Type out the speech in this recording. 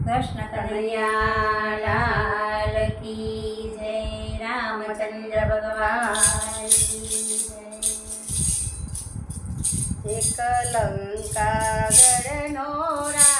કૃષ્ણ કનૈયા કી જય રામચંદ્ર ભગવાન કી જય. એક લંકાગરનો રા